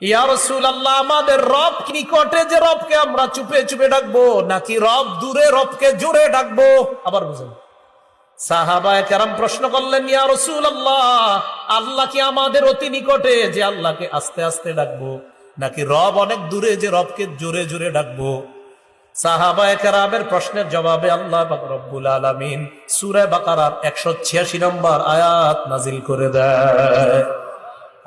আমাদের রব নিকটে যে রবকে আমরা চুপে চুপে ডাকবো, নাকি রব দূরে, রবকে জোরে ডাকবো? আবার বুঝেন। সাহাবায়ে কেরাম প্রশ্ন করলেন, ইয়া রাসূলুল্লাহ, আল্লাহ কি আমাদের অতি নিকটে যে আল্লাহকে আস্তে আস্তে ডাকবো, নাকি রব অনেক দূরে যে রবকে জোরে জোরে ডাকবো? সাহাবায়ে কেরামের প্রশ্নের জবাবে আল্লাহ রব্বুল আলামিন সূরা বাকারার 186 নম্বর আয়াত নাজিল করে দেয়।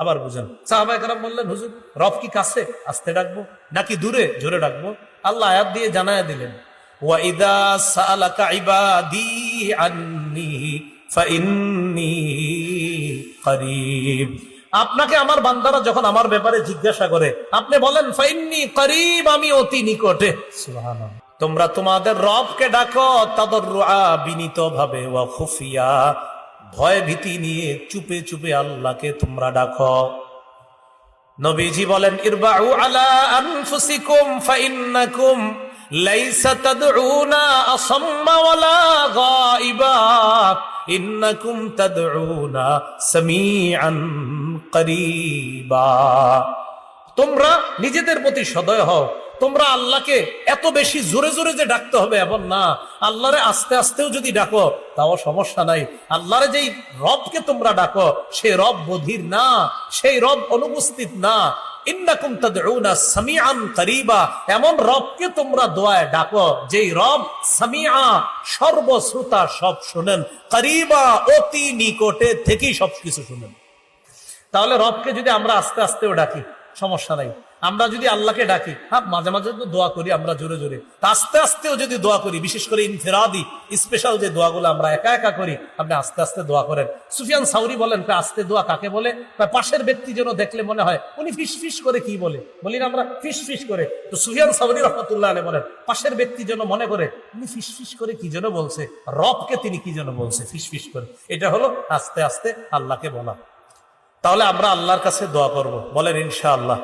আবার বুঝেন। সাহাবায়ে কেরাম বললেন, হুজুর, রব কি কাছে? আস্তে ডাকবো? নাকি দূরে? জোরে ডাকবো? আল্লাহ আয়াত দিয়ে জানায় দিলেন আপনাকে আমার বান্দারা যখন আমার ব্যাপারে জিজ্ঞাসা করে, আপনি বলেন, ফাইন্নি করিব, আমি অতি নিকটে। তোমরা তোমাদের রবকে ডাকো তাদের বিনীত ভাবে ওয়া খুফিয়া ভয় ভীতি নিয়ে চুপে চুপে আল্লাহকে তোমরা ডাকো। নবীজি বলেন, ইরবাউ আলা আনফুসিকুম ফাইন্নাকুম লাইসা তাদউনা আসাম্মা ওয়ালা গায়িবা ইন্নাকুম তাদউনা সামিআন করিবা। তোমরা নিজেদের প্রতি সদয় হও তোমরা আল্লাহকে এত বেশি জোরে জোরে যে ডাকতে হবে, এমন না। আল্লাহরে আস্তে আস্তেও যদি ডাকো, তাও সমস্যা নাই। আল্লাহরে যেই রবকে তোমরা ডাকো, সে রব বধির না, সেই রব অনুপস্থিত না। এমন রবকে তোমরা দোয়ায় ডাকো, যেই রব সামিআ, সর্বশ্রোতা সব শুনেন, করিবা অতি নিকটে থেকেই সবকিছু শুনেন। তাহলে রবকে যদি আমরা আস্তে আস্তেও ডাকি, সমস্যা নাই। আমরা যদি আল্লাহকে ডাকি হ্যাঁ মাঝে মাঝে তো দোয়া করি আমরা জোরে জোরে। আস্তে আস্তেও যদি দোয়া করি বিশেষ করে ইনফেরাদি স্পেশাল যে দোয়াগুলো আমরা একা একা করি আপনি আস্তে আস্তে দোয়া করেন। সুফিয়ান সাউরি বলেন "কয়, আস্তে দোয়া কাকে বলে? পাশের ব্যক্তি যেন দেখলে মনে হয় উনি ফিস ফিস করে কি বলে? বলি না আমরা ফিস ফিস করে। তো সুফিয়ান সাউরি রহমতুল্লাহ আলী বলেন পাশের ব্যক্তি যেন মনে করে উনি ফিস ফিস করে কি যেন বলছে? রবকে তিনি কি যেন বলছে? ফিস ফিস করে। এটা হলো আস্তে আস্তে আল্লাহকে বলা। তাহলে আমরা আল্লাহর কাছে দোয়া করব। বলেন ইনশাআল্লাহ।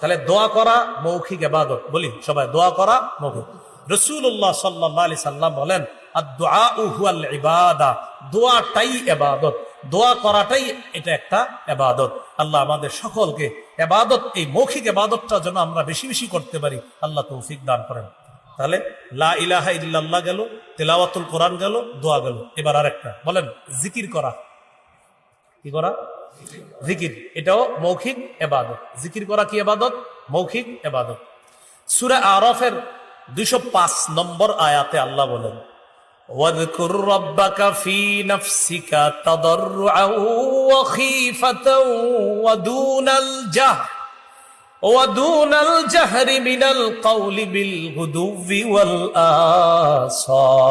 তাহলে দোয়া করা মৌখিক এবাদত বলি, সবাই, দোয়া করা মৌখিক। রসুল্লাহ সাল্লাহ আলি সাল্লাম বলেন আর দোয়া উহুয়াল দোয়াটাই এবাদত দোয়া করাটাই এটা একটা এবাদত আল্লাহ আমাদের সকলকে এবাদত এই মৌখিক এবাদতটা যেন আমরা বেশি বেশি করতে পারি, আল্লাহ তৌফিক দান করেন। তাহলে, লা ইলাহা ইল্লাল্লাহ গেল, তেলাওয়াতুল কোরআন গেল, দোয়া গেল। এবার আরেকটা, বলেন, জিকির করা। কি করা? জিকির এটাও মৌখিক এবাদত জিকির করা কি এবাদত মৌখিক এবাদত সুরা আরফের দুইশো পাঁচ নম্বর আয়াতে আল্লাহ বলেন واذكر ربك في نفسك تضرعا وخيفة ودون الجهر ودون الجهر من القول بالغدو والآصال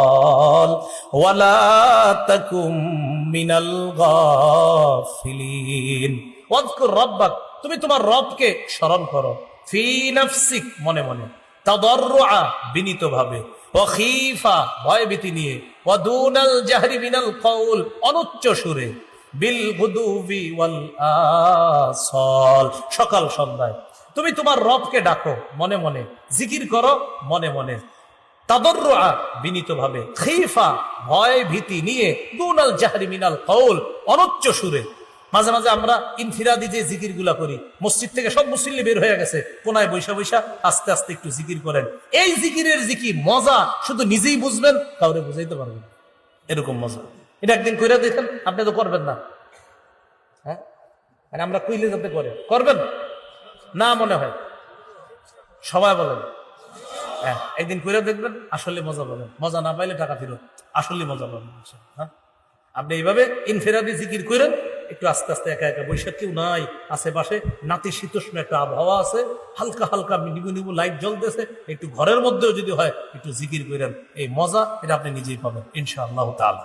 ولا تكن من الغافلين واذكر ربك তুমি তোমার রবকে স্মরণ করো ফি নাফসিক মনে মনে তাদররুআ বিনীতভাবে ওয়াখিফা ভয়ভীতি নিয়ে ওয়াদুনাল জাহরি মিনাল কওল অনুচ্চ সুরে বিল গুদুবি ওয়াল আসল সকাল সন্ধ্যায় তুমি তোমার রবকে ডাকো, মনে মনে। জিকির করো, মনে মনে। তাদর্রা বিনীত ভাবে খিফা, ভয় ভীতি নিয়ে, দুনাল জাহরি মিনাল কৌল অনুচ্চ সুরে। মাঝে মাঝে আমরা ইনফিরাদি যে জিকিরগুলা করি, মসজিদ থেকে সব মুসল্লি বের হয়ে গেছে, কোনায় বৈশা বৈশা আস্তে আস্তে একটু জিকির করেন। এই জিকিরের জিকির মজা, শুধু নিজেই বুঝবেন, কাউরে বুঝাইতে পারবেন এরকম মজা। এটা একদিন কইরা দেখেন, আপনি তো করবেন না। হ্যাঁ? আর আমরা কইলে যাতে করে। করবেন? না মনে হয়। সবাই বলেন। হ্যাঁ একদিন করে দেখবেন আসলে মজা পাবেন। মজা না পাইলে টাকা ফেরত আসলে মজা পাবেন হ্যাঁ? আপনি এইভাবে ইনফেরাদি জিকির করেন একটু আস্তে আস্তে একা একা বৈশাখ কেউ নাই আশেপাশে নাতিশীতোষ্ণ একটা আবহাওয়া আছে, হালকা হালকা নিবু নিবু লাইট জ্বলতেছে, একটু ঘরের মধ্যেও যদি হয়, একটু জিকির করেন এই মজা এটা আপনি নিজেই পাবেন ইনশাআল্লাহ তাআলা।